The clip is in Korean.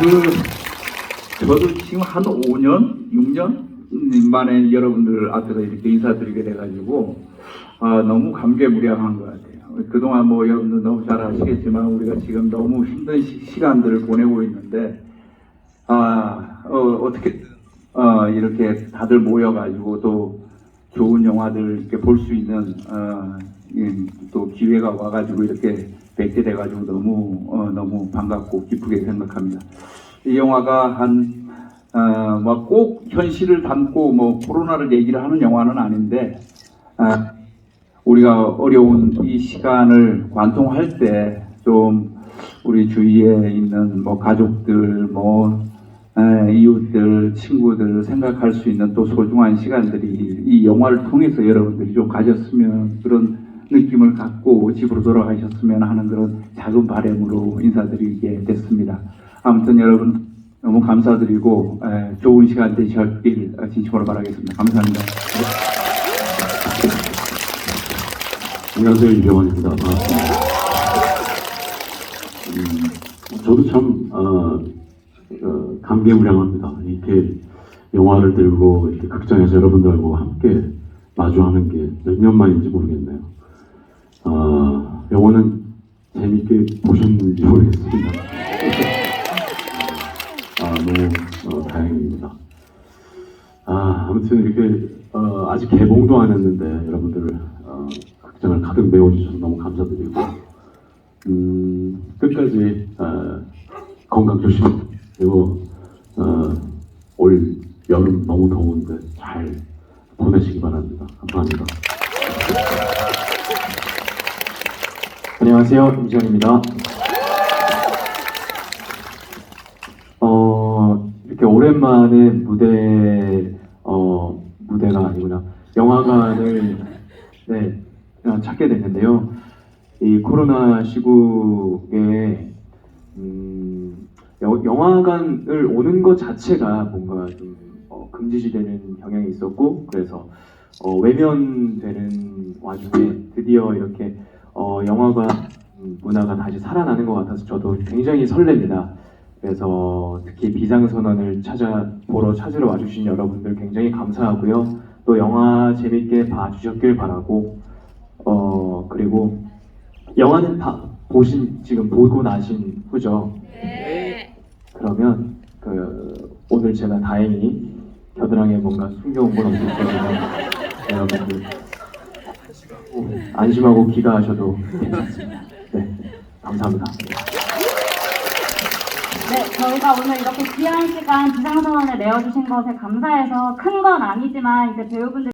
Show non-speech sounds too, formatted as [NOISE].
그 저도 지금 한 5년, 6년 만에 여러분들 앞에서 이렇게 인사드리게 돼가지고 아, 너무 감개무량한 것 같아요. 그동안 뭐 여러분들 너무 잘 아시겠지만 우리가 지금 너무 힘든 시, 간들을 보내고 있는데 아 어, 떻게 어, 이렇게 다들 모여가지고 또 좋은 영화들 이렇게 볼 수 있는 어, 예, 또 기회가 와가지고 이렇게 뵙게 돼가지고 너무 어, 너무 반갑고 기쁘게 생각합니다. 이 영화가 한 어, 현실을 담고 뭐 코로나를 얘기를 하는 영화는 아닌데 아, 우리가 어려운 이 시간을 관통할 때 좀 우리 주위에 있는 뭐 가족들 뭐 에, 이웃들, 친구들 생각할 수 있는 또 소중한 시간들이 이 영화를 통해서 여러분들이 좀 가졌으면 그런 느낌을 갖고 집으로 돌아가셨으면 하는 그런 작은 바람으로 인사드리게 됐습니다. 아무튼 여러분 너무 감사드리고 에, 좋은 시간 되셨길 진심으로 바라겠습니다. 감사합니다. 안녕하세요 이병헌입니다. 반갑습니다. 음, 저도 참 어, 어, 감개무량합니다. 이렇게 영화를 들고 이렇게 극장에서 여러분들하고 함께 마주하는 게 몇 년 만인지 모르겠네요. 아, 영화는 재밌게 보셨는지 모르겠습니다. 아, 너무 어, 다행입니다. 아, 아무튼 이렇게 어, 아직 개봉도 안 했는데 여러분들 어, 극장을 가득 메워주셔서 너무 감사드리고 음, 끝까지 어, 건강 조심 그리고 어, 올 여름 너무 더운데 잘 보내시기 바랍니다. 감사합니다. 안녕하세요. 임지현입니다. 어, 이렇게 오랜만에 무대, 어, 무대가 아니구나. 영화관을, 네, 어, 찾게 됐는데요. 이 코로나 시국에, 음, 여- 영화관을 오는 것 자체가 뭔가 좀 어, 금지시되는 경향이 있었고, 그래서 어, 외면되는 와중에 드디어 이렇게 어, 영화관 문화가 다시 살아나는 것 같아서 저도 굉장히 설렙니다. 그래서 특히 비상선언을 찾아 보러 찾으러 와주신 여러분들 굉장히 감사하고요. 또 영화 재밌게 봐주셨길 바라고 어 그리고 영화는 다 보신 지금 보고 나신 후죠. 그러면 그 오늘 제가 다행히 겨드랑이에 뭔가 숨겨온 건 없을 거예요. [LAUGHS] 여러분들 안심하고 귀가하셔도. 네, 감사합니다. 네, 저희가 오늘 이렇게 귀한 시간 비상선언을 내어주신 것에 감사해서 큰 건 아니지만 이제 배우분들